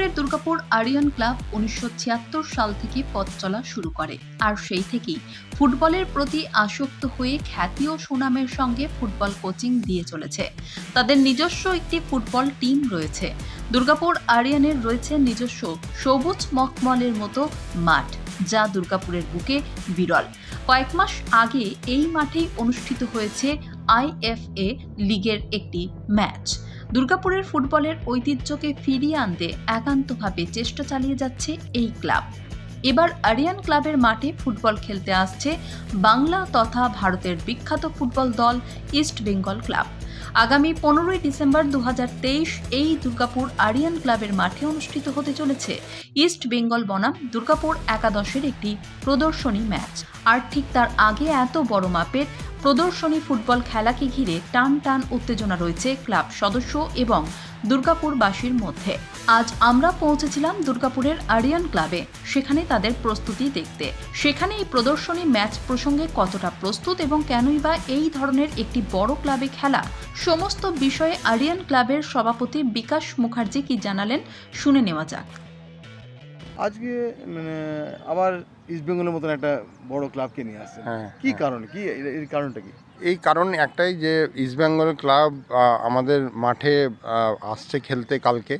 দুর্গাপুরের দুর্গাপুর আরিয়ান ক্লাব উনিশশো ছিয়াত্তর সাল থেকে পথ চলা শুরু করে। আর সেই থেকেই ফুটবলের প্রতি আসক্ত হয়ে খ্যাতি ও সুনামের সঙ্গে ফুটবল কোচিং দিয়ে চলেছে। তাদের নিজস্ব একটি ফুটবল টিম রয়েছে। দুর্গাপুর আরিয়ানের রয়েছে নিজস্ব সবুজ মকমলের মতো মাঠ, যা দুর্গাপুরের বুকে বিরল। কয়েক মাস আগে এই মাঠেই অনুষ্ঠিত হয়েছে আইএফএ লিগের একটি ম্যাচ। দুর্গাপুরের ফুটবলের ঐতিহ্যকে ফিরিয়ে আনতে একান্তভাবে চেষ্টা চালিয়ে যাচ্ছে এই ক্লাব। এবার আরিয়ান ক্লাবের মাঠে ফুটবল খেলতে আসছে বাংলা তথা ভারতের বিখ্যাত ফুটবল দল ইস্ট বেঙ্গল ক্লাব। আগামী পনেরোই ডিসেম্বর দু হাজার তেইশ এই দুর্গাপুর আরিয়ান ক্লাবের মাঠে অনুষ্ঠিত হতে চলেছে ইস্ট বেঙ্গল বনাম দুর্গাপুর একাদশের একটি প্রদর্শনী ম্যাচ। আর ঠিক তার আগে এত বড় মাপের প্রদর্শনী ফুটবল খেলাকে ঘিরে টান টান উত্তেজনা রয়েছে ক্লাব সদস্য এবং দুর্গাপুরবাসীর মধ্যে। আজ আমরা পৌঁছেছিলাম দুর্গাপুরের আরিয়ান ক্লাবে। সেখানে তাদের প্রস্তুতি দেখতে। সেখানে এই প্রদর্শনী ম্যাচ প্রসঙ্গে কতটা প্রস্তুত এবং কেনই বা এই ধরনের একটি বড় ক্লাবে খেলা? সমস্ত বিষয়ে আরিয়ান ক্লাবের সভাপতি বিকাশ মুখার্জি কি জানালেন শুনে নেওয়া যাক। আজকে মানে আবার ইস্ট বেঙ্গলের মতন একটা বড় ক্লাবকে নিয়ে আসছে হ্যাঁ কি হ্যাঁ। কারণ? কি এর- এর কারণটা কি? এই কারণ একটাই যে ইস্টবেঙ্গল ক্লাব আমাদের মাঠে আসছে খেলতে কালকে।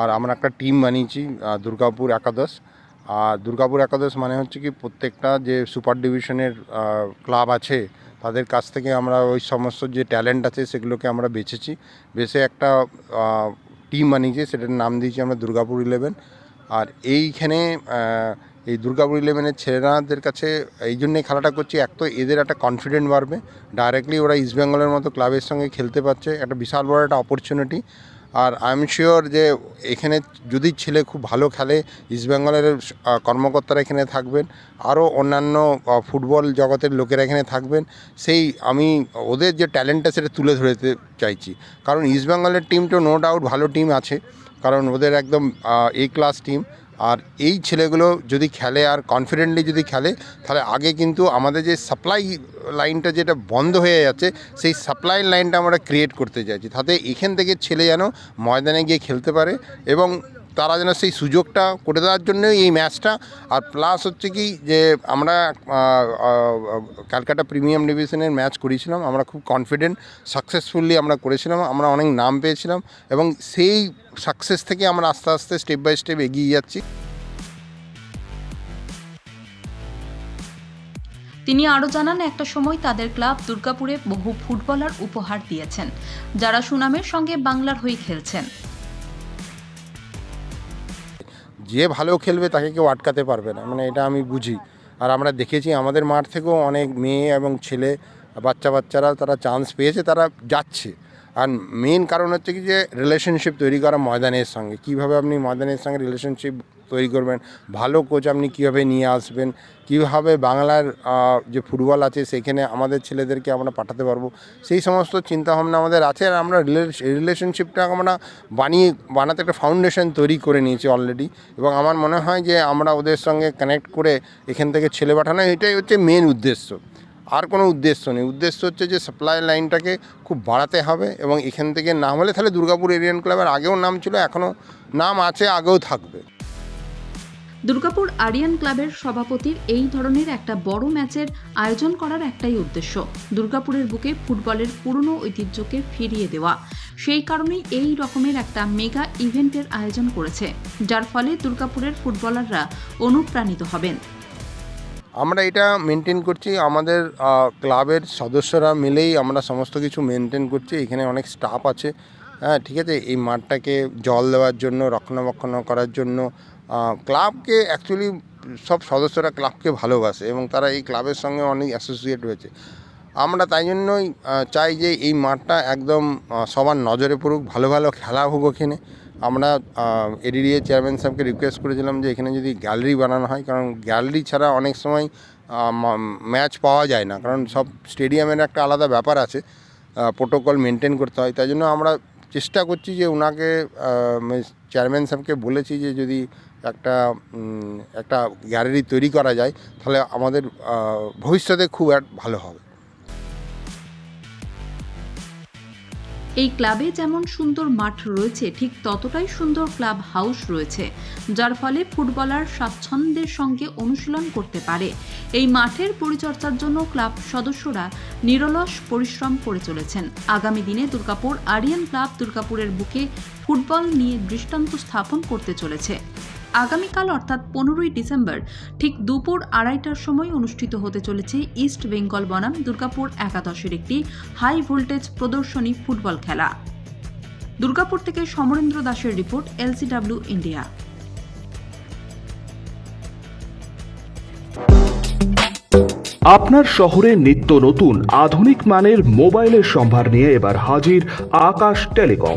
আর আমরা একটা টিম বানিয়েছি দুর্গাপুর একাদশ। আর দুর্গাপুর একাদশ মানে হচ্ছে কি প্রত্যেকটা যে সুপার ডিভিশনের ক্লাব আছে, তাদের কাছ থেকে আমরা ওই সমস্ত যে ট্যালেন্ট আছে সেগুলোকে আমরা বেছেছি। বেছে একটা টিম বানিয়েছি, সেটার নাম দিয়েছি আমরা দুর্গাপুর ইলেভেন আর এইখানে এই দুর্গাপুর ইলেভেনের ছেলেরাদের কাছে এই জন্যই খেলাটা করছি। এক তো এদের একটা কনফিডেন্ট বাড়বে। ডাইরেক্টলি ওরা ইস্টবেঙ্গলের মতো ক্লাবের সঙ্গে খেলতে পারছে। একটা বিশাল বড় একটা অপরচুনিটি আর আই এম শিওর যে এখানে যদি ছেলে খুব ভালো খেলে ইস্টবেঙ্গলের কর্মকর্তারা এখানে থাকবেন। আরও অন্যান্য ফুটবল জগতের লোকেরা এখানে থাকবেন। সেই আমি ওদের যে ট্যালেন্টটা সেটা তুলে ধরতে চাইছি। কারণ ইস্টবেঙ্গলের টিম তো নো ডাউট ভালো টিম আছে। কারণ ওদের একদম এ ক্লাস টিম আর এই ছেলেগুলো যদি খেলে আর কনফিডেন্টলি যদি খেলে, তাহলে আগে কিন্তু আমাদের যে সাপ্লাই লাইনটা যেটা বন্ধ হয়ে যাচ্ছে, সেই সাপ্লাই লাইনটা আমরা ক্রিয়েট করতে চাইছি। তাতে এখান থেকে ছেলে যেন ময়দানে গিয়ে খেলতে পারে এবং তারা যেন সেই সুযোগটা করে দেওয়ার জন্যই এই ম্যাচটা। আর প্লাস হচ্ছে কি যে আমরা ক্যালকাটা প্রিমিয়াম ডিভিশনের ম্যাচ করেছিলাম। আমরা খুব কনফিডেন্ট সাকসেসফুলি আমরা করেছিলাম। আমরা অনেক নাম পেয়েছিলাম এবং সেই সাকসেস থেকে আমরা আস্তে আস্তে স্টেপ বাই স্টেপ এগিয়ে যাচ্ছি। তিনি আরও জানান, একটা সময় তাদের ক্লাব দুর্গাপুরে বহু ফুটবলার উপহার দিয়েছেন, যারা সুনামের সঙ্গে বাংলার হয়ে খেলছেন। যে ভালো খেলবে তাকে কেউ আটকাতে পারবে না। মানে এটা আমি বুঝি। আর আমরা দেখেছি আমাদের মাঠ থেকেও অনেক মেয়ে এবং ছেলে বাচ্চা বাচ্চারা তারা চান্স পেয়েছে, তারা যাচ্ছে। আর মেন কারণ হচ্ছে কি যে রিলেশনশিপ তৈরি করা ময়দানের সঙ্গে। কীভাবে আপনি ময়দানের সঙ্গে রিলেশনশিপ তৈরি করবেন? ভালো কোচ আপনি কীভাবে নিয়ে আসবেন? কীভাবে বাংলার যে ফুটবল আছে, সেখানে আমাদের ছেলেদেরকে আমরা পাঠাতে পারব? সেই সমস্ত চিন্তাভাবনা আমাদের আছে। আর আমরা রিলেশনশিপটা আমরা বানিয়ে, বানাতে একটা ফাউন্ডেশন তৈরি করে নিয়েছি অলরেডি এবং আমার মনে হয় যে, আমরা ওদের সঙ্গে কানেক্ট করে এখান থেকে ছেলে পাঠানো, এটাই হচ্ছে মেন উদ্দেশ্য। আর কোনো উদ্দেশ্য নেই। উদ্দেশ্য হচ্ছে যে সাপ্লাই লাইনটাকে খুব বাড়াতে হবে এবং এখান থেকে নাম হলে তাহলে দুর্গাপুর এরিয়ান ক্লাবের আগেও নাম ছিল, এখনও নাম আছে, আগেও থাকবে। দুর্গাপুর আরিয়ান ক্লাবের সভাপতির এই ধরনের একটা বড় ম্যাচের আয়োজন করার একটাই উদ্দেশ্য, দুর্গাপুরের বুকে ফুটবলের পুরনো ঐতিহ্যকে ফিরিয়ে দেওয়া। সেই কারণেই এই রকমের একটা মেগা ইভেন্টের আয়োজন করেছে, যার ফলে দুর্গাপুরের ফুটবলাররা অনুপ্রাণিত হবেন। আমরা এটা মেনটেন করছি। আমাদের ক্লাবের সদস্যরা মিলেই আমরা সমস্ত কিছু মেনটেন করছি। এখানে অনেক স্টাফ আছে। হ্যাঁ ঠিক আছে? এই মাঠটাকে জল দেওয়ার জন্য, রক্ষণাবেক্ষণ করার জন্য ক্লাবকে অ্যাকচুয়ালি সব সদস্যরা ক্লাবকে ভালোবাসে এবং তারা এই ক্লাবের সঙ্গে অনেক অ্যাসোসিয়েট হয়েছে আমরা তাই জন্যই চাই যে এই মাঠটা একদম সবার নজরে পড়ুক, ভালো ভালো খেলা হোক ওখানে। আমরা এডিডিএ চেয়ারম্যান সাহেবকে রিকোয়েস্ট করেছিলাম যে এখানে যদি গ্যালারি বানানো হয়, কারণ গ্যালারি ছাড়া অনেক সময় ম্যাচ পাওয়া যায় না। কারণ সব স্টেডিয়ামের একটা আলাদা ব্যাপার আছে প্রোটোকল মেনটেন করতে হয়। তাই জন্য আমরা চেষ্টা করছি যে ওনাকে চেয়ারম্যান সাহেবকে বলেছি যে যদি একটা একটা গ্যালারি তৈরি করা যায়, তাহলে আমাদের ভবিষ্যতে খুব ভালো হবে। এই ক্লাবে যেমন সুন্দর মাঠ রয়েছে, ঠিক ততটাই সুন্দর ক্লাব হাউস রয়েছে, যার ফলে ফুটবলার স্বাচ্ছন্দ্যের সঙ্গে অনুশীলন করতে পারে। এই মাঠের পরিচর্যার জন্য ক্লাব সদস্যরা নিরলস পরিশ্রম করে চলেছেন। আগামী দিনে দুর্গাপুর আরিয়ান ক্লাব দুর্গাপুরের বুকে ফুটবল নিয়ে দৃষ্টান্ত স্থাপন করতে চলেছে। আগামীকাল অর্থাৎ পনেরোই ডিসেম্বর ঠিক দুপুর আড়াইটার সময় অনুষ্ঠিত হতে চলেছে ইস্ট বেঙ্গল বনাম দুর্গাপুর একাদশের একটি হাই ভোল্টেজ প্রদর্শনী ফুটবল খেলা। দুর্গাপুর থেকে সমরেন্দ্র দাসের রিপোর্ট, এলসিডব্লিউ ইন্ডিয়া। আপনার শহরে নিত্য নতুন, আধুনিক মানের মোবাইলের সম্ভার নিয়ে এবার হাজির আকাশ টেলিকম।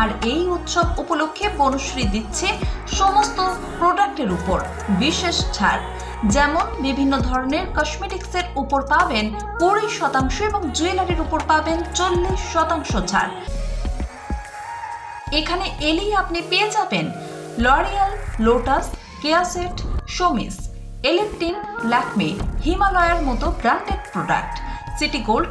আর এই উৎসব উপলক্ষে বনশ্রী দিচ্ছে সমস্ত প্রোডাক্টের উপর বিশেষ ছাড়। যেমন বিভিন্ন ধরনের কসমেটিক্সের উপর পাবেন কুড়ি শতাংশ এবং জুয়েলারির উপর পাবেন চল্লিশ শতাংশ ছাড়। এখানে এলেই আপনি পেয়ে যাবেন লরিয়াল, লোটাস কেয়াসেট শোমিস এলেপটিন ল্যাকমে, হিমালয়ার মতো ব্র্যান্ডেড প্রোডাক্ট, সিটি গোল্ড